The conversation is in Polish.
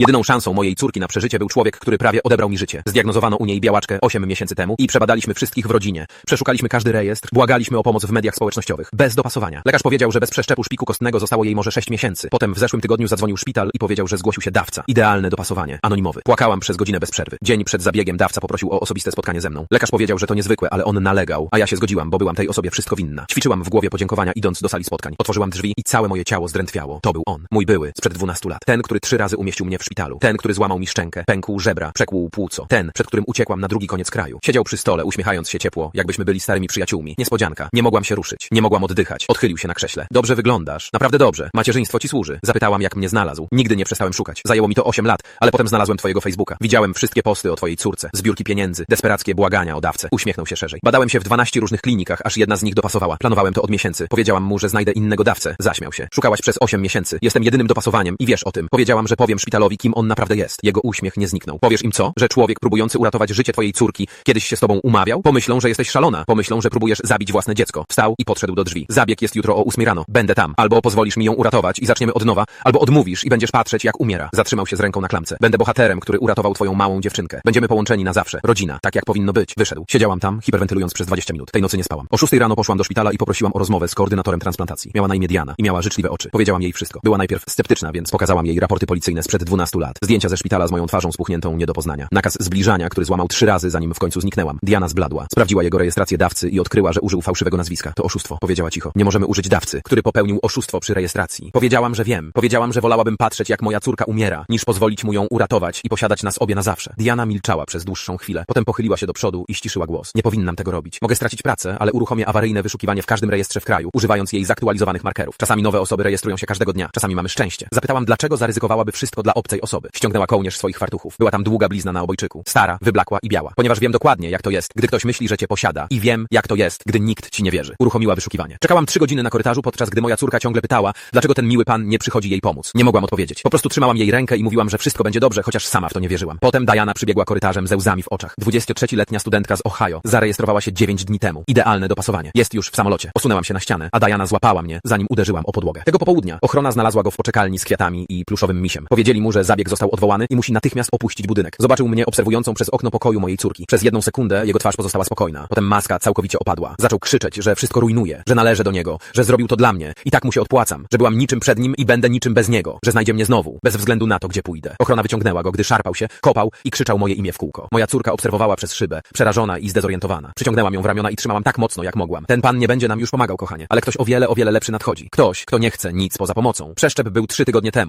Jedyną szansą mojej córki na przeżycie był człowiek, który prawie odebrał mi życie. Zdiagnozowano u niej białaczkę 8 miesięcy temu i przebadaliśmy wszystkich w rodzinie. Przeszukaliśmy każdy rejestr, błagaliśmy o pomoc w mediach społecznościowych. Bez dopasowania. Lekarz powiedział, że bez przeszczepu szpiku kostnego zostało jej może 6 miesięcy. Potem w zeszłym tygodniu zadzwonił szpital i powiedział, że zgłosił się dawca. Idealne dopasowanie. Anonimowy. Płakałam przez godzinę bez przerwy. Dzień przed zabiegiem dawca poprosił o osobiste spotkanie ze mną. Lekarz powiedział, że to niezwykłe, ale on nalegał, a ja się zgodziłam, bo byłam tej osobie wszystko winna. Ćwiczyłam w głowie podziękowania idąc do sali spotkań. Otworzyłam drzwi i całe moje ciało zdrętwiało. To był on. Mój były, sprzed 12 lat. Ten, który trzy razy umieścił mnie w szpitalu. Ten, który złamał mi szczękę, pękł żebra, przekłuł płuco. Ten, przed którym uciekłam na drugi koniec kraju. Siedział przy stole, uśmiechając się ciepło, jakbyśmy byli starymi przyjaciółmi. Niespodzianka. Nie mogłam się ruszyć. Nie mogłam oddychać. Odchylił się na krześle. Dobrze wyglądasz. Naprawdę dobrze. Macierzyństwo ci służy. Zapytałam, jak mnie znalazł. Nigdy nie przestałem szukać. Zajęło mi to 8 lat, ale potem znalazłem twojego Facebooka. Widziałem wszystkie posty o twojej córce, zbiórki pieniędzy, desperackie błagania o dawcę. Uśmiechnął się szerzej. Badałem się w 12 różnych klinikach, aż jedna z nich dopasowała. Planowałem to od miesięcy. Powiedziałam mu, że znajdę innego dawcę. Zaśmiał się. Szukałaś przez 8 miesięcy. Jestem jedynym dopasowaniem i wiesz o tym. Powiedziałam, że powiem szpitalowi, kim on naprawdę jest. Jego uśmiech nie zniknął. Powiesz im co? Że człowiek próbujący uratować życie twojej córki kiedyś się z tobą umawiał? Pomyślą, że jesteś szalona. Pomyślą, że próbujesz zabić własne dziecko. Wstał i podszedł do drzwi. Zabieg jest jutro o 8 rano. Będę tam. Albo pozwolisz mi ją uratować i zaczniemy od nowa, albo odmówisz i będziesz patrzeć, jak umiera. Zatrzymał się z ręką na klamce. Będę bohaterem, który uratował twoją małą dziewczynkę. Będziemy połączeni na zawsze. Rodzina. Tak jak powinno być. Wyszedł. Siedziałam tam, hiperwentylując przez 20 minut. Tej nocy nie spałam. O 6 rano poszłam do szpitala i poprosiłam o rozmowę z koordynatorem transplantacji. Miała na imię Diana i miała życzliwe oczy. Powiedziałam jej wszystko. Była najpierw sceptyczna, więc pokazałam jej raporty policyjne sprzed 12 lat. Zdjęcia ze szpitala z moją twarzą spuchniętą nie do poznania. Nakaz zbliżania, który złamał trzy razy, zanim w końcu zniknęłam. Diana zbladła. Sprawdziła jego rejestrację dawcy i odkryła, że użył fałszywego nazwiska. To oszustwo. Powiedziała cicho. Nie możemy użyć dawcy, który popełnił oszustwo przy rejestracji. Powiedziałam, że wiem. Powiedziałam, że wolałabym patrzeć, jak moja córka umiera, niż pozwolić mu ją uratować i posiadać nas obie na zawsze. Diana milczała przez dłuższą chwilę. Potem pochyliła się do przodu i ściszyła głos. Nie powinnam tego robić. Mogę stracić pracę, ale uruchomię awaryjne wyszukiwanie w każdym rejestrze w kraju, używając jej zaktualizowanych markerów. Czasami nowe osoby rejestrują się każdego dnia. Czasami mamy szczęście. Zapytałam, dlaczego zaryzykowałaby wszystko dla osoby. Ściągnęła kołnierz swoich fartuchów. Była tam długa blizna na obojczyku. Stara, wyblakła i biała. Ponieważ wiem dokładnie, jak to jest, gdy ktoś myśli, że cię posiada. I wiem, jak to jest, gdy nikt ci nie wierzy. Uruchomiła wyszukiwanie. Czekałam trzy godziny na korytarzu, podczas gdy moja córka ciągle pytała, dlaczego ten miły pan nie przychodzi jej pomóc. Nie mogłam odpowiedzieć. Po prostu trzymałam jej rękę i mówiłam, że wszystko będzie dobrze, chociaż sama w to nie wierzyłam. Potem Diana przybiegła korytarzem ze łzami w oczach. 23-letnia studentka z Ohio. Zarejestrowała się 9 dni temu. Idealne dopasowanie. Jest już w samolocie. Osunęłam się na ścianę, a Diana złapała mnie, zanim uderzyłam o podłogę. Tego popołudnia ochrona znalazła go w poczekalni z kwiatami i pluszowym misiem. Powiedzieli mu, że zabieg został odwołany i musi natychmiast opuścić budynek. Zobaczył mnie obserwującą przez okno pokoju mojej córki. Przez jedną sekundę jego twarz pozostała spokojna. Potem maska całkowicie opadła. Zaczął krzyczeć, że wszystko rujnuje, że należę do niego, że zrobił to dla mnie i tak mu się odpłacam, że byłam niczym przed nim i będę niczym bez niego, że znajdzie mnie znowu, bez względu na to, gdzie pójdę. Ochrona wyciągnęła go, gdy szarpał się, kopał i krzyczał moje imię w kółko. Moja córka obserwowała przez szybę, przerażona i zdezorientowana. Przyciągnęłam ją w ramiona i trzymałam tak mocno, jak mogłam. Ten pan nie będzie nam już pomagał, kochanie, ale ktoś o wiele, o wiele lepszy nadchodzi. Ktoś, kto nie chce nic poza pomocą. Przeszczep był trzy tygodnie temu.